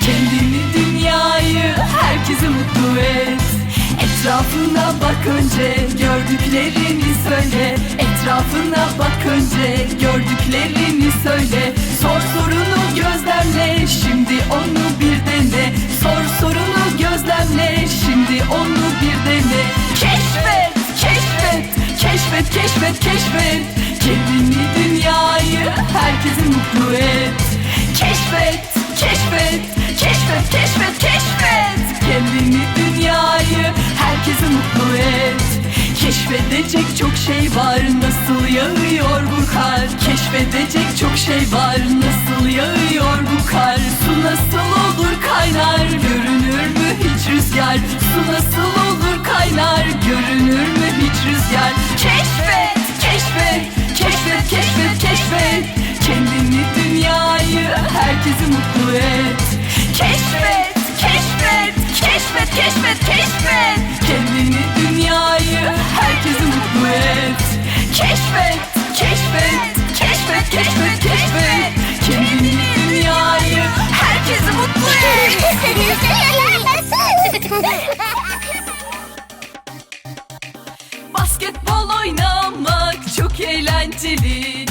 Kendini dünyayı herkese mutlu et. Etrafına bak önce gördüklerini söyle. Etrafına bak önce gördüklerini söyle. Sor sorunu gözlemle şimdi onu bir dene. Sor sorunu gözlemle şimdi onu bir dene. Keşfet, keşfet, keşfet, keşfet, keşfet. Kendini dünyayı herkese mutlu et. Keşfet, keşfet, keşfet, keşfet, keşfet. Kendini dünyayı herkese mutlu et. Keşfedecek çok şey var nasıl yağıyor bu kar? Keşfedecek çok şey var nasıl yağıyor bu kar? Su nasıl olur kaynar? Görünür mü hiç rüzgar? Su nasıl eğlenceli.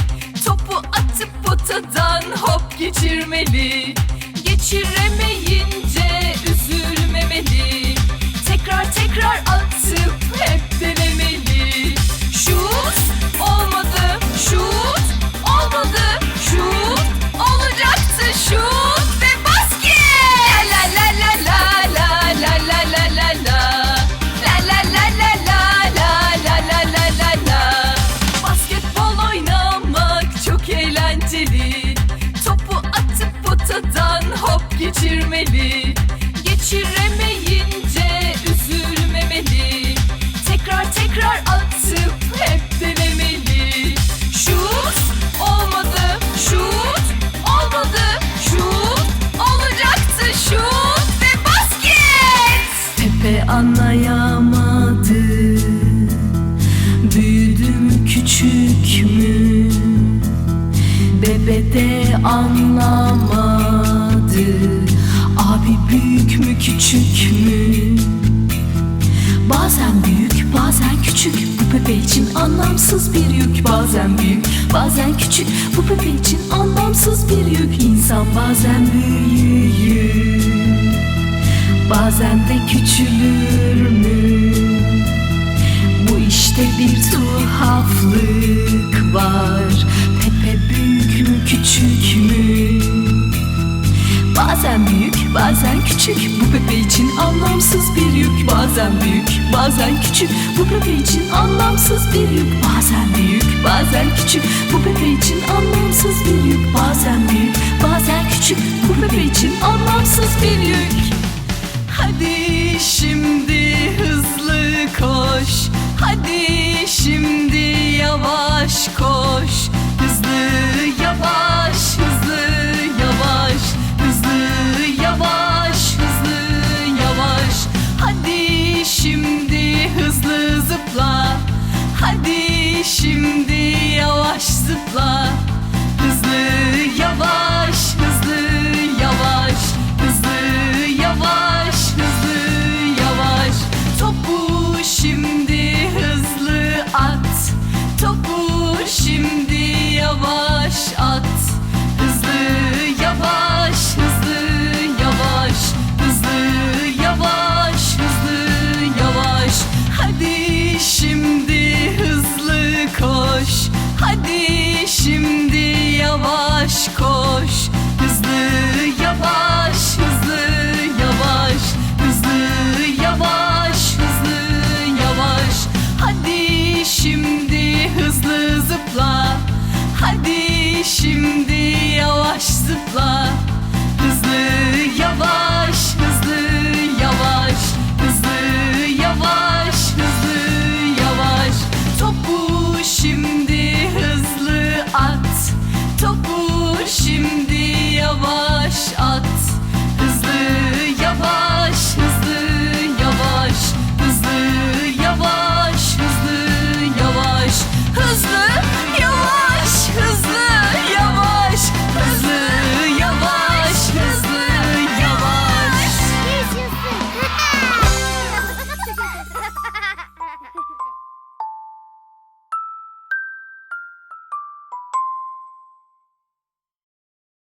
Topu atıp potadan hop geçirmeli. Geçiremeyince üzülmemeli. Tekrar tekrar atıp geçirmeli. Geçiremeyince üzülmemeli. Tekrar tekrar atıp Pepe için anlamsız bir yük Bazen büyük bazen küçük. Bu Pepe için anlamsız bir yük İnsan bazen büyür Bazen de küçülür Bazen küçük Bu Pepe için anlamsız bir yük. Bazen büyük bazen küçük Bu Pepe için anlamsız bir yük. Bazen büyük bazen küçük Bu Pepe için anlamsız bir yük. Bazen büyük şimdi?